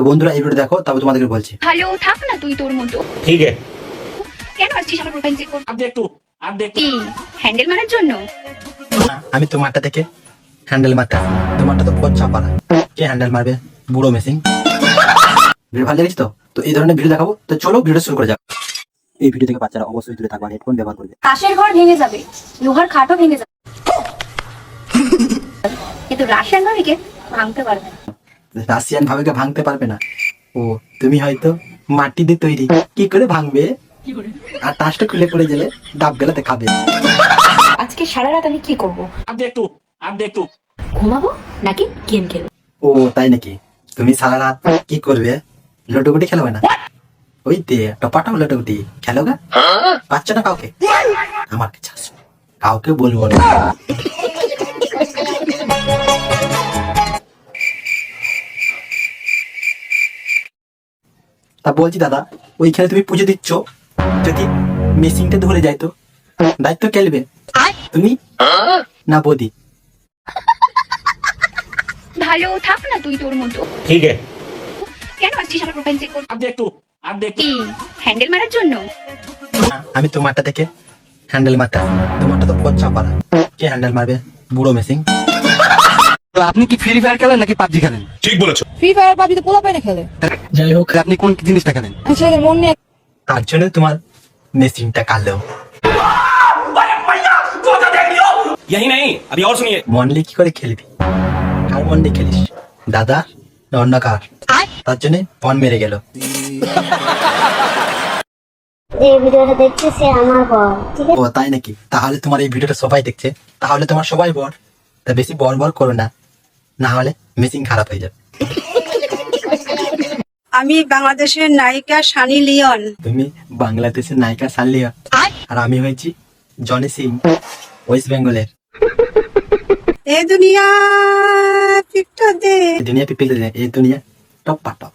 তো বন্ধুরা এই ভিডিও দেখো তবে তোমাদেরকে বলছি। ভালো থাক না তুই তোর মতো। ঠিক আছে। কেন আসছিস আমার প্রোফাইল চেক করতে? আপনি একটু আপনি একটু। হ্যান্ডেল মারার জন্য? আমি তোমারটা থেকে হ্যান্ডেল মারতাম তোমারটা তো পচা পারা কে হ্যান্ডেল মারবে? বুড়ো মেশিন ভিডিও ভালো লেগেছে তো? তো এই ধরনের ভিডিও দেখাবো। তো চলো ভিডিও শুরু করে যাক। এই ভিডিও থেকে বাচ্চারা অবশ্যই দূরে থাকবেন হেডফোন ব্যবহার করবে। কাশের ঘর ভেঙে যাবে। লোহার খাটও ভেঙে যাবে। কিন্তু রাসায়নিক ভাঙতে পারবে রাশিয়ান ভাবে ভাঙতে পারবে না। ও তুমি হয়তো মাটি দিয়ে তৈরি। কি করে ভাঙবে? আর তাসটা খুলে পড়ে গেলে ডাব গেলাতে খাবে আজকে সারা রাত আমি কি করব? আমি একটু আমি একটু। ঘুমাবো নাকি গেম খেলব? ও তাই নাকি? তুমি সারা রাত কি করবে? লুডো গুটি খেলবে না ওই দে টপাটাও লুডোগুটি। খেলো গা? বাচ্চাটা কাউকে? আমার কাছে আসো। কাউকে বলব না। তা বলছি দাদা ওইখানে তুমি পুজো দিচ্ছ? যদি মেশিনটা ধরে যায় তো? দায়িত্ব কেলবে তুমি? না বদি। ভালো থাক না তুই তোর মতো। ঠিক আছে। কেন আসছিস আমার প্রোফাইল চেক করতে? একটু আর দেখি। হ্যান্ডেল মারার জন্য? আমি তোমারটা দেখে হ্যান্ডেল মারতাম। তোমারটা তো পচা পারা কে হ্যান্ডেল মারবে? বুড়ো মেশিন তো আপনি কি ফ্রি ফায়ার খেলেন নাকি পাবজি খেলেন ফ্রি ফায়ার পাবজি তো পোলা পাইনে খেলে যাই হোক আপনি কোন জিনিসটা খেলেন ছেলেদের মন নিয়ে তার জন্য তোমার মেশিনটা কালো यही नहीं अभी और सुनिए মনলি কি করে খেলবি কার মন দিয়ে খেলিস দাদা না অন্য কার তার জন্য ফোন মেরে গেল এই ভিডিওটা দেখছে সে আমার বর ঠিক আছে ও তাই নাকি তাহলে তোমার এই ভিডিওটা সবাই দেখছে তাহলে তোমার সবাই বর তা বেশি বর বর করো না না হলে মেশিন খারাপ হয়ে যাবে। আমি বাংলাদেশের নায়িকা সানি লিওন। তুমি বাংলাদেশের নায়িকা সানি লিওন। আর আমি হয়েছি জনি সিং ওয়েস্ট বেঙ্গলের। এ দুনিয়া পিপটা দে। দুনিয়া দুনিয়া দে এ দুনিয়া টপ পাটপ